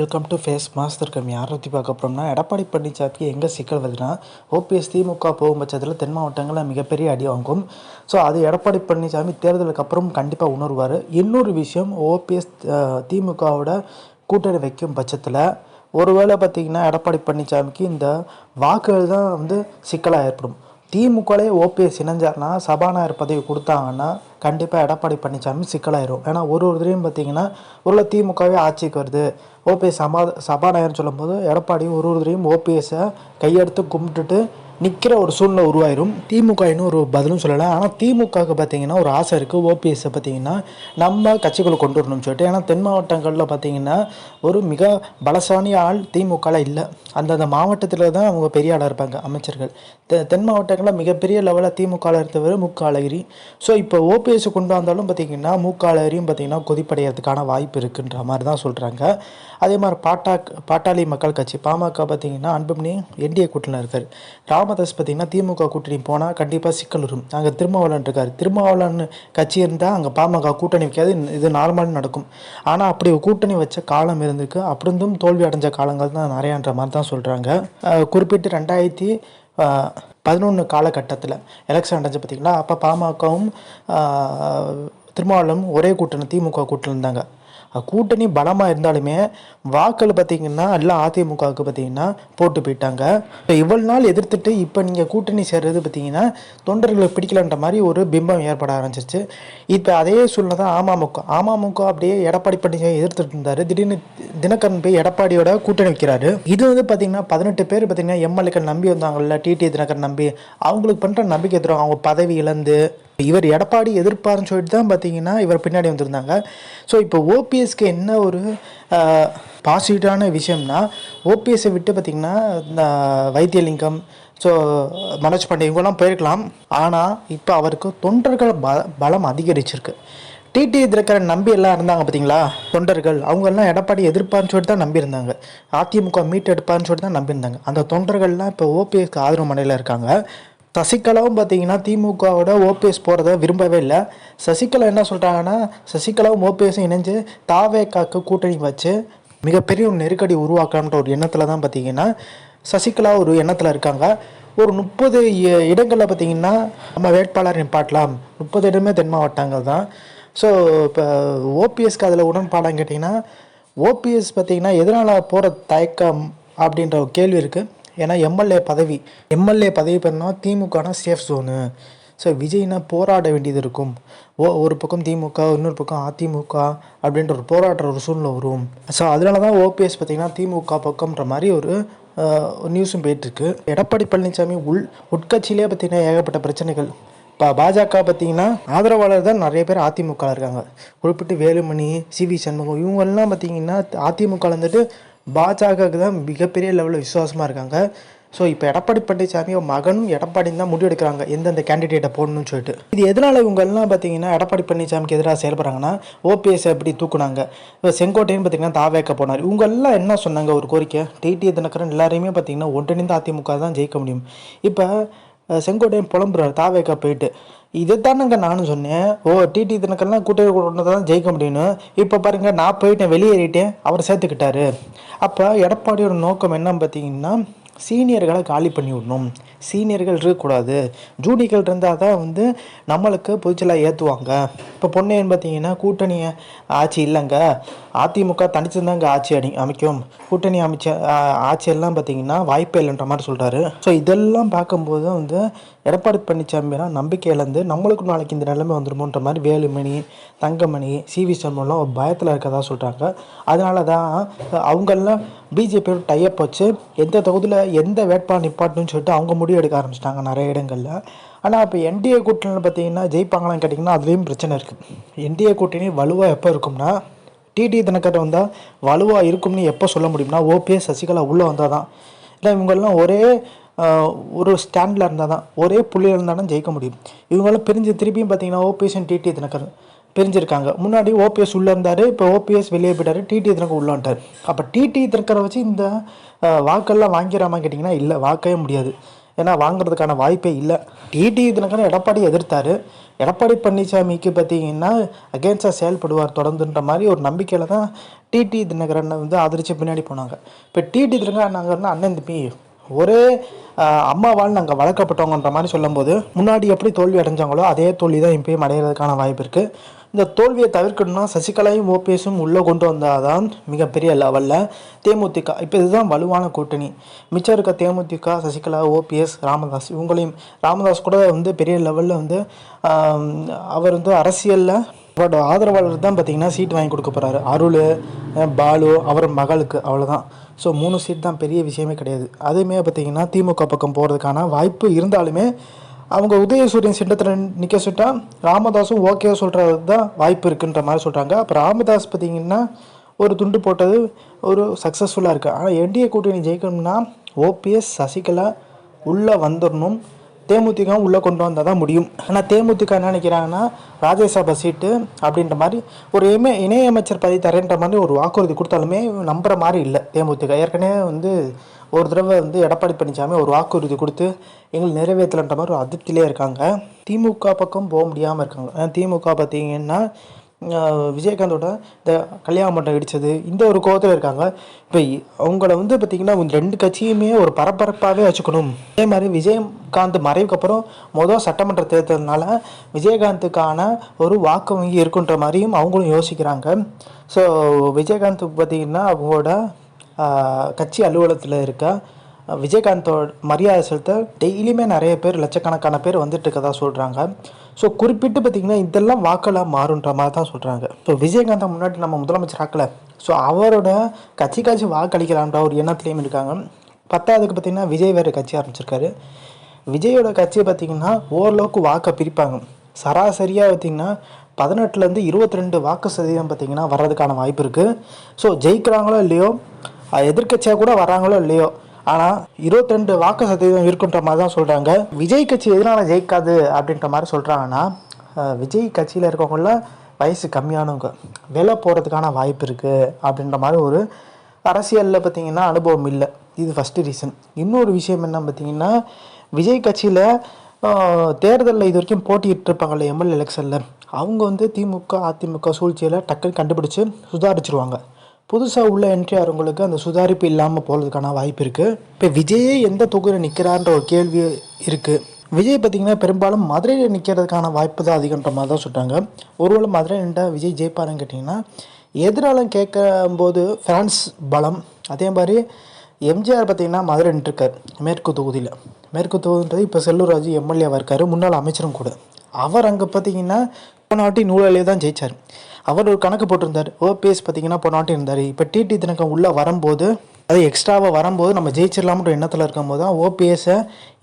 Welcome to face master com. யாரை பற்றி பார்க்க போகிறோம்னா எடப்பாடி பழனிசாமிக்கு எங்கே சிக்கல் வருதுன்னா ஓபிஎஸ் திமுக போகும் பட்சத்தில் தென் மாவட்டங்களில் மிகப்பெரிய அடி வாங்கும். ஸோ அது எடப்பாடி பழனிசாமி தேர்தலுக்கு அப்புறம் கண்டிப்பாக உணர்வார். இன்னொரு விஷயம் ஓபிஎஸ் திமுகவோட கூட்டணி வைக்கும் பட்சத்தில் ஒருவேளை பார்த்திங்கன்னா எடப்பாடி பழனிசாமிக்கு இந்த வாக்குகள் தான் வந்து சிக்கலாக ஏற்படும். திமுகலே ஓபிஎஸ் இணைஞ்சார்னா சபாநாயகர் பதவி கொடுத்தாங்கன்னா கண்டிப்பாக எடப்பாடி பழனிசாமி சிக்கலாயிரும். ஏன்னா ஒரு ஒரு தடவையும் பார்த்தீங்கன்னா உள்ள திமுகவே ஆட்சிக்கு வருது. ஓபிஎஸ் சபா சபாநாயகர்னு சொல்லும்போது எடப்பாடியும் ஒரு ஒருத்தரையும் ஓபிஎஸ்ஸை கையெடுத்து கும்பிட்டுட்டு நிற்கிற ஒரு சூழ்நிலை உருவாயிரும். திமுக இன்னும் ஒரு பதிலும் சொல்லலை. ஆனால் திமுகவுக்கு பார்த்தீங்கன்னா ஒரு ஆசை இருக்குது ஓபிஎஸ்ஸை பார்த்தீங்கன்னா நம்ம கட்சிக்குள்ளே கொண்டு வரணும்னு சொல்லிட்டு. ஏன்னா தென் மாவட்டங்களில் பார்த்தீங்கன்னா ஒரு மிக பலசானிய ஆள் திமுகவில் இல்லை. அந்தந்த மாவட்டத்தில் தான் அவங்க பெரிய ஆளாக இருப்பாங்க அமைச்சர்கள். தெ தென் மாவட்டங்களில் மிகப்பெரிய லெவலில் திமுகவில் இருந்தவர் மு. க அழகிரி ஸோ இப்போ ஓபிஎஸ் கொண்டு வந்தாலும் பார்த்தீங்கன்னா மு. க அழகிரியும் பார்த்தீங்கன்னா கொதிப்படைகிறதுக்கான வாய்ப்பு இருக்குன்ற மாதிரி தான் சொல்கிறாங்க அதே மாதிரி பாட்டா பாட்டாளி மக்கள் கட்சி பாமக பார்த்தீங்கன்னா அன்புமணி என்டிஏ கூட்டணியில் இருக்கார். ராமதாஸ் பார்த்தீங்கன்னா திமுக கூட்டணி போனால் கண்டிப்பாக சிக்கல் வரும். அங்கே திருமாவளவன் இருக்கார். திருமாவளவன் கட்சி இருந்தால் அங்கே பாமக கூட்டணி வைக்காது. இது நார்மலாக நடக்கும். ஆனால் அப்படி கூட்டணி வச்ச காலம் இருந்திருக்கு. அப்படிந்தும் தோல்வி அடைஞ்ச காலங்கள் தான் நிறையான்ற மாதிரி தான் சொல்கிறாங்க குறிப்பிட்டு ரெண்டாயிரத்தி பதினொன்று காலகட்டத்தில் எலெக்ஷன் நடந்துச்சு பார்த்தீங்களா அப்போ பாமகவும் திருமாவளவன் ஒரே கூட்டணி திமுக கூட்டணி இருந்தாங்க. கூட்டணி பலமாக இருந்தாலுமே வாக்கள் பார்த்தீங்கன்னா எல்லாம் அதிமுகவுக்கு பார்த்தீங்கன்னா போட்டு போயிட்டாங்க. இப்போ இவ்வளோ நாள் எதிர்த்துட்டு இப்போ நீங்கள் கூட்டணி சேர்றது பார்த்தீங்கன்னா தொண்டர்களை பிடிக்கலன்ற மாதிரி ஒரு பிம்பம் ஏற்பட ஆரம்பிச்சிருச்சு. இப்போ அதே சூழ்நிலை தான் அமமுக. அமமுக அப்படியே எடப்பாடி பழனிசாமி எதிர்த்துட்டு இருந்தார். திடீர்னு தினகரன் போய் எடப்பாடியோட கூட்டணி வைக்கிறாரு. இது வந்து பார்த்தீங்கன்னா பதினெட்டு பேர் பார்த்தீங்கன்னா எம்எல்ஏக்கள் நம்பி வந்தாங்கல்ல டிடி தினகரன் நம்பி. அவங்களுக்கு பண்ணுற நம்பிக்கை தரும் அவங்க பதவி இழந்து இவர் எடப்பாடி எதிர்ப்பாருன்னு சொல்லிட்டு தான் பார்த்தீங்கன்னா இவர் பின்னாடி வந்திருந்தாங்க. ஸோ இப்போ ஓபிஎஸ்க்கு என்ன ஒரு பாசிட்டிவான விஷயம்னா ஓபிஎஸ்ஸை விட்டு பார்த்திங்கன்னா இந்த வைத்தியலிங்கம் ஸோ மனோஜ் பாண்டே இவங்கெல்லாம் போயிருக்கலாம். ஆனால் இப்போ அவருக்கு தொண்டர்கள் ப பலம் அதிகரிச்சிருக்கு. டிடி தினகரன் நம்பி எல்லாம் இருந்தாங்க பார்த்தீங்களா? தொண்டர்கள். அவங்கெல்லாம் எடப்பாடி எதிர்ப்பான்னு சொல்லிட்டு தான் நம்பியிருந்தாங்க. அதிமுக மீட் எடுப்பான்னு சொல்லிட்டு தான் நம்பியிருந்தாங்க. அந்த தொண்டர்கள்லாம் இப்போ ஓபிஎஸ்க்கு ஆதரவு மனையில் இருக்காங்க. சசிகலாவும் பார்த்தீங்கன்னா திமுகவோட ஓபிஎஸ் போகிறத விரும்பவே இல்லை. சசிகலா என்ன சொல்கிறாங்கன்னா சசிகலாவும் ஓபிஎஸும் இணைஞ்சு தாவேக்காக்கு கூட்டணி வச்சு மிகப்பெரிய ஒரு நெருக்கடி உருவாக்கலாம்ன்ற ஒரு எண்ணத்தில் தான் பார்த்தீங்கன்னா சசிகலா ஒரு எண்ணத்தில் இருக்காங்க. ஒரு முப்பது இடங்களில் பார்த்தீங்கன்னா நம்ம வேட்பாளர் நிப்பாட்டலாம். முப்பது இடமே தென் மாவட்டங்கள் தான். ஸோ இப்போ ஓபிஎஸ்க்கு அதில் உடன்பாடான்னு கேட்டிங்கன்னா ஓபிஎஸ் பார்த்தீங்கன்னா எதனால் போகிற தயக்கம் அப்படின்ற ஒரு கேள்வி இருக்குது ஏன்னா எம்எல்ஏ பதவி எம்எல்ஏ பதவி பெறணும் திமுகனா சேஃப் ஜோனு ஸோ விஜய்னா போராட வேண்டியது இருக்கும். ஓ ஒரு பக்கம் திமுக இன்னொரு பக்கம் அதிமுக அப்படின்ற ஒரு போராடுற ஒரு சூழ்நிலை வரும். ஸோ அதனால தான் ஓபிஎஸ் பார்த்திங்கன்னா திமுக பக்கம்ன்ற மாதிரி ஒரு நியூஸும் போயிட்டுருக்கு. எடப்பாடி பழனிசாமி உள் உட்கட்சியிலே பார்த்திங்கன்னா ஏகப்பட்ட பிரச்சனைகள். இப்போ பாஜக பார்த்தீங்கன்னா ஆதரவாளர் தான் நிறைய பேர் அதிமுக இருக்காங்க. குறிப்பிட்டு வேலுமணி சி வி சண்முகம் இவங்கெல்லாம் பார்த்தீங்கன்னா அதிமுக வந்துட்டு பாஜகவுக்கு தான் மிகப்பெரிய லெவலில் விசுவாசமாக இருக்காங்க. ஸோ இப்போ எடப்பாடி பழனிசாமி மகனும் எடப்பாடி தான் முடிவு எடுக்கிறாங்க எந்தெந்த கேண்டிடேட்டை போடணும்னு சொல்லிட்டு. இது எதனால் இவங்கெல்லாம் பார்த்தீங்கன்னா எடப்பாடி பழனிசாமிக்கு எதிராக செயல்படுறாங்கன்னா ஓபிஎஸ் எப்படி தூக்குனாங்க. இப்போ செங்கோட்டையும் பார்த்தீங்கன்னா தாவேக்க போனார். இவங்கெல்லாம் என்ன சொன்னாங்க ஒரு கோரிக்கை டிடி தினகரன் எல்லாரையுமே பார்த்தீங்கன்னா ஒன்றிணைந்து அதிமுக தான் ஜெயிக்க முடியும். இப்போ செங்கோட்டையன் புலம்புறாரு. தாவேக்கா போயிட்டு. இதை நானும் சொன்னேன். ஓ டிடி தினக்கெல்லாம் கூட்டணி கொண்டு தான் ஜெயிக்க முடியும்னு. இப்போ பாருங்கள் நான் போயிட்டேன் வெளியேறிட்டேன் அவர் சேர்த்துக்கிட்டாரு. அப்போ எடப்பாடியோட நோக்கம் என்ன பார்த்தீங்கன்னா சீனியர்களை காலி பண்ணி விடணும். சீனியர்கள் இருக்கக்கூடாது. ஜூனியர்கள் இருந்தால் தான் வந்து நம்மளுக்கு பொதுச்சலாக ஏற்றுவாங்க இப்போ பொன்னையன் பார்த்தீங்கன்னா கூட்டணி ஆட்சி இல்லைங்க. அதிமுக தனிச்சுதாங்க ஆட்சி அடி அமைக்கும். கூட்டணி அமைச்ச ஆட்சியெல்லாம் பார்த்தீங்கன்னா வாய்ப்பே இல்லைன்ற மாதிரி சொல்கிறாரு ஸோ இதெல்லாம் பார்க்கும்போது வந்து எடப்பாடி பழனிசாமிலாம் நம்பிக்கை இழந்து நம்மளுக்கு நாளைக்கு இந்த நிலைமை வந்துடுமோன்ற மாதிரி வேலுமணி தங்கமணி சி வி சண்முகம்லாம் ஒரு பயத்தில் இருக்கதா சொல்கிறாங்க அதனால தான் அவங்கெல்லாம் பிஜேபியோட டைப் வச்சு எந்த தொகுதியில் எந்த வேட்பாளர் நிப்பாட்டணும்னு சொல்லிட்டு அவங்க முடிவு எடுக்க ஆரம்பிச்சிட்டாங்க நிறைய இடங்களில். ஆனால் இப்போ என்டிஏ கூட்டணியில் பார்த்தீங்கன்னா ஜெயிப்பாங்களான்னு கேட்டிங்கன்னா அதுலேயும் பிரச்சனை இருக்குது என்டிஏ கூட்டணி வலுவாக எப்போ இருக்கும்னா டிடி தினகரன் வந்தால் வலுவாக இருக்கும்னு எப்போ சொல்ல முடியும்னா ஓபிஎஸ் சசிகலா உள்ளே வந்தால் தான் இல்லை இவங்கெல்லாம் ஒரே ஒரு ஸ்டாண்டில் இருந்தால் தான் ஒரே புள்ளியில் இருந்தால் தான் ஜெயிக்க முடியும். இவங்களாம் பிரிஞ்சு திருப்பியும் பார்த்தீங்கன்னா ஓபிஎஸ் அண்ட் டிடி தினகரன் பிரிஞ்சிருக்காங்க. முன்னாடி ஓபிஎஸ் உள்ளே இருந்தார் இப்போ ஓபிஎஸ் வெளியே போயிட்டார் டிடி தினகர் உள்ளே வந்துட்டார். அப்போ டிடி தினக்கரை வச்சு இந்த வாக்கெல்லாம் வாங்கிடாமல் கேட்டிங்கன்னா இல்லை வாக்கவே முடியாது. ஏன்னா வாங்குறதுக்கான வாய்ப்பே இல்லை. டிடி தினகரன் எடப்பாடி எதிர்த்தாரு. எடப்பாடி பழனிசாமிக்கு பார்த்தீங்கன்னா அகேன்ஸ்டாக செயல்படுவார் தொடர்ந்துன்ற மாதிரி ஒரு நம்பிக்கையில் தான் டிடி தினகரனை வந்து ஆதரித்து பின்னாடி போனாங்க. இப்போ டிடி தினகரன் அண்ணன் தம்பி ஒரே அம்மாவால் நாங்கள் வளர்க்கப்பட்டவங்கன்ற மாதிரி சொல்லும்போது முன்னாடி எப்படி தோல்வி அடைஞ்சாங்களோ அதே தோல்வி தான் இப்பயும் அடையிறதுக்கான வாய்ப்பு இருக்குது இந்த தோல்வியை தவிர்க்கணும்னா சசிகலாயும் ஓபிஎஸும் உள்ளே கொண்டு வந்தால் தான் மிகப்பெரிய லெவலில் தேமுதிக. இப்போ இதுதான் வலுவான கூட்டணி. மிச்சம் இருக்க தேமுதிக சசிகலா ஓபிஎஸ் ராமதாஸ் இவங்களையும் ராமதாஸ் கூட வந்து பெரிய லெவலில் வந்து அவர் வந்து அரசியலில் அவரோட ஆதரவாளர் தான் பார்த்தீங்கன்னா சீட் வாங்கி கொடுக்க போகிறாரு அருள் பாலு அவர் மகளுக்கு அவ்வளோதான் ஸோ மூணு சீட் தான் பெரிய விஷயமே கிடையாது. அதேமாதிரி பார்த்தீங்கன்னா திமுக பக்கம் போகிறதுக்கான வாய்ப்பு இருந்தாலுமே அவங்க உதயசூரியன் சின்னத்தில் நிற்க சொல்லிட்டா ராமதாஸும் ஓகே சொல்கிறது தான் வாய்ப்பு இருக்குன்ற மாதிரி சொல்கிறாங்க அப்போ ராமதாஸ் பார்த்திங்கன்னா ஒரு துண்டு போட்டது ஒரு சக்ஸஸ்ஃபுல்லாக இருக்குது ஆனால் என்டிஏ கூட்டணி ஜெயிக்கணும்னா ஓபிஎஸ் சசிகலா உள்ளே வந்துடணும் தேமுதிக உள்ளே கொண்டு வந்தால் தான் முடியும். ஆனால் தேமுதிக என்ன நினைக்கிறாங்கன்னா ராஜ்யசபா சீட்டு அப்படின்ற மாதிரி ஒரு இமே இணையமைச்சர் பதவி தரேன்ற மாதிரி ஒரு வாக்குறுதி கொடுத்தாலுமே நம்புகிற மாதிரி இல்லை. தேமுதிக ஏற்கனவே வந்து ஒரு தடவை வந்து எடப்பாடி பழனிசாமி ஒரு வாக்குறுதி கொடுத்து எங்களை நிறைவேற்றலன்ற மாதிரி ஒரு அதிருப்தியிலே இருக்காங்க. திமுக பக்கம் போக முடியாமல் இருக்காங்க. திமுக பார்த்தீங்கன்னா விஜயகாந்தோட இந்த கல்யாண மண்டபம் இடித்தது இந்த ஒரு கோவத்தில் இருக்காங்க. இப்போ அவங்கள வந்து பார்த்திங்கன்னா ரெண்டு கட்சியுமே ஒரு பரபரப்பாகவே வச்சுக்கணும். அதே மாதிரி விஜயகாந்த் மறைவுக்கு அப்புறம் மொதல் சட்டமன்ற தேர்தல்னால விஜயகாந்துக்கான ஒரு வாக்கு வங்கி இருக்குன்ற மாதிரியும் அவங்களும் யோசிக்கிறாங்க. ஸோ விஜயகாந்த் பார்த்திங்கன்னா அவங்களோட கட்சி அலுவலகத்தில் இருக்க விஜயகாந்தோட மரியாதை செலுத்த டெய்லியுமே நிறைய பேர் லட்சக்கணக்கான பேர் வந்துட்டு இருக்கதா சொல்கிறாங்க ஸோ குறிப்பிட்டு பார்த்திங்கன்னா இதெல்லாம் வாக்கெல்லாம் மாறுன்ற மாதிரி தான் சொல்கிறாங்க ஸோ விஜயகாந்தை முன்னாடி நம்ம முதலமைச்சர் ஆக்கல. ஸோ அவரோட கட்சி காட்சி வாக்களிக்கலான்ற ஒரு எண்ணத்துலேயும் இருக்காங்க. பத்தாவதுக்கு பார்த்திங்கன்னா விஜய் வேறு கட்சி ஆரம்பிச்சிருக்காரு. விஜயோட கட்சியை பார்த்திங்கன்னா ஓரளவுக்கு வாக்கை பிரிப்பாங்க. சராசரியாக பார்த்திங்கன்னா பதினெட்டுலேருந்து இருபத்தி ரெண்டு வாக்கு சதவீதம் பார்த்திங்கன்னா வர்றதுக்கான வாய்ப்பு இருக்குது ஸோ ஜெயிக்கிறாங்களோ இல்லையோ எதிர்கட்சியாக எதிர்க்கட்சியாக கூட வராங்களோ இல்லையோ. ஆனால் இருபத்தி ரெண்டு வாக்கு சதவீதம் இருக்குன்ற மாதிரி தான் சொல்கிறாங்க விஜய் கட்சி எதனால் ஜெயிக்காது அப்படின்ற மாதிரி சொல்கிறாங்கன்னா விஜய் கட்சியில் இருக்கவங்கள வயசு கம்மியானவங்க. விலை போகிறதுக்கான வாய்ப்பு இருக்குது அப்படின்ற மாதிரி ஒரு அரசியலில் பார்த்திங்கன்னா அனுபவம் இல்லை. இது ஃபஸ்ட்டு ரீசன் இன்னொரு விஷயம் என்ன பார்த்தீங்கன்னா விஜய் கட்சியில் தேர்தலில் இது வரைக்கும் போட்டியிட்டிருப்பாங்கள்ல எம்எல்ஏ எலெக்ஷனில் அவங்க வந்து திமுக அதிமுக சூழ்ச்சியில் டக்குன்னு கண்டுபிடிச்சி சுதாரிச்சிருவாங்க. புதுசாக உள்ள என்ட்ரி உங்களுக்கு அந்த சுதாரிப்பு இல்லாமல் போகிறதுக்கான வாய்ப்பு இருக்குது இப்போ விஜயே எந்த தொகுதியில் நிற்கிறான்ற ஒரு கேள்வி இருக்குது விஜய் பார்த்திங்கன்னா பெரும்பாலும் மதுரையில் நிற்கிறதுக்கான வாய்ப்பு தான் அதிகன்ற மாதிரி தான் சொல்கிறாங்க ஒருவேளை மதுரை நின்றா விஜய் ஜெயிப்பாருன்னு கேட்டிங்கன்னா எதிராலும் கேட்கும்போது ஃப்ரான்ஸ் பலம். அதே மாதிரி எம்ஜிஆர் பார்த்திங்கன்னா மதுரை நின்றுருக்கார் மேற்கு தொகுதியில். மேற்கு தொகுதின்றது இப்போ செல்லூர் எம்எல்ஏவாக இருக்கார். முன்னாள் அமைச்சரும் கூட. அவர் அங்கே பார்த்தீங்கன்னா இப்போ நாட்டி நூலாலே தான் ஜெயிச்சார். அவர் ஒரு கணக்கு போட்டிருந்தார். ஓபிஎஸ் பார்த்தீங்கன்னா போன இருந்தார். இப்போ டிடி தினக்கம் உள்ளே வரும்போது அது எக்ஸ்ட்ராவாக வரும்போது நம்ம ஜெயிச்சிடலாம்ன்ற எண்ணத்தில் இருக்கும்போது தான் ஓபிஎஸ்ஸை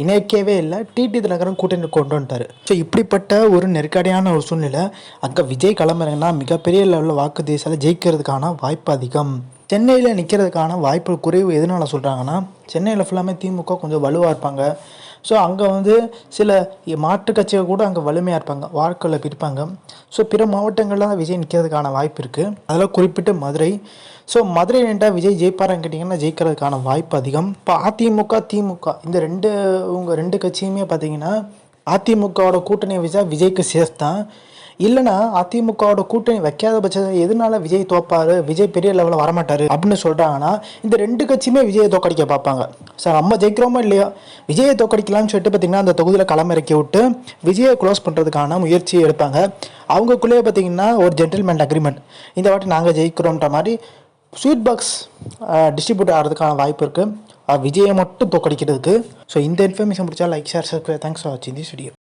இணைக்கவே இல்லை. டிடி தினகரன் கூட்டணி கொண்டு வந்துட்டார். ஸோ இப்படிப்பட்ட ஒரு நெருக்கடியான ஒரு சூழ்நிலை அங்கே விஜய் கிளம்புறங்கன்னா மிகப்பெரிய லெவலில் வாக்கு தேசியில் ஜெயிக்கிறதுக்கான வாய்ப்பு அதிகம். சென்னையில் நிற்கிறதுக்கான வாய்ப்பு குறைவு எதனால் சொல்கிறாங்கன்னா சென்னையில் ஃபுல்லாமே திமுக கொஞ்சம் வலுவாக இருப்பாங்க. ஸோ அங்கே வந்து சில மாற்றுக் கட்சிகள் கூட அங்கே வலிமையாக இருப்பாங்க வாழ்க்கையில் பிரிப்பாங்க. ஸோ பிற மாவட்டங்களில் தான் விஜய் நிற்கிறதுக்கான வாய்ப்பு இருக்குது அதில் குறிப்பிட்டு மதுரை. ஸோ மதுரை நின்றா விஜய் ஜெயிப்பாரான்னு கேட்டிங்கன்னா ஜெயிக்கிறதுக்கான வாய்ப்பு அதிகம். இப்போ அதிமுக திமுக இந்த ரெண்டு உங்கள் ரெண்டு கட்சியுமே பார்த்தீங்கன்னா அதிமுகவோட கூட்டணியை வச்சா விஜய்க்கு சேஃப் தான். இல்லைனா அதிமுகவோட கூட்டணி வைக்காத பட்சத்தில் எதனால விஜய் தோப்பாரு? விஜய் பெரிய லெவலில் வரமாட்டாரு அப்படின்னு சொல்கிறாங்கன்னா இந்த ரெண்டு கட்சியுமே விஜயை தோக்கடிக்க பார்ப்பாங்க. சார் நம்ம ஜெயிக்கிறோமோ இல்லையோ? விஜயை தோக்கடிக்கலாம்னு சொல்லிட்டு பார்த்தீங்கன்னா அந்த தொகுதியில் களமிறக்கி விட்டு விஜயை க்ளோஸ் பண்ணுறதுக்கான முயற்சி எடுப்பாங்க. அவங்களுக்குள்ளேயே பார்த்தீங்கன்னா ஒரு ஜென்டில்மேன் அக்ரிமெண்ட் இந்த வாட்டி நாங்கள் ஜெயிக்கிறோன்ற மாதிரி ஸ்வீட் பாக்ஸ் டிஸ்ட்ரிபியூட் ஆகிறதுக்கான வாய்ப்பு இருக்குது விஜயை மட்டும் தோக்கடிக்கிறதுக்கு. ஸோ இந்த இன்ஃபர்மேஷன் பிடிச்சா like share subscribe thanks for வாட்சிங் திஸ் வீடியோ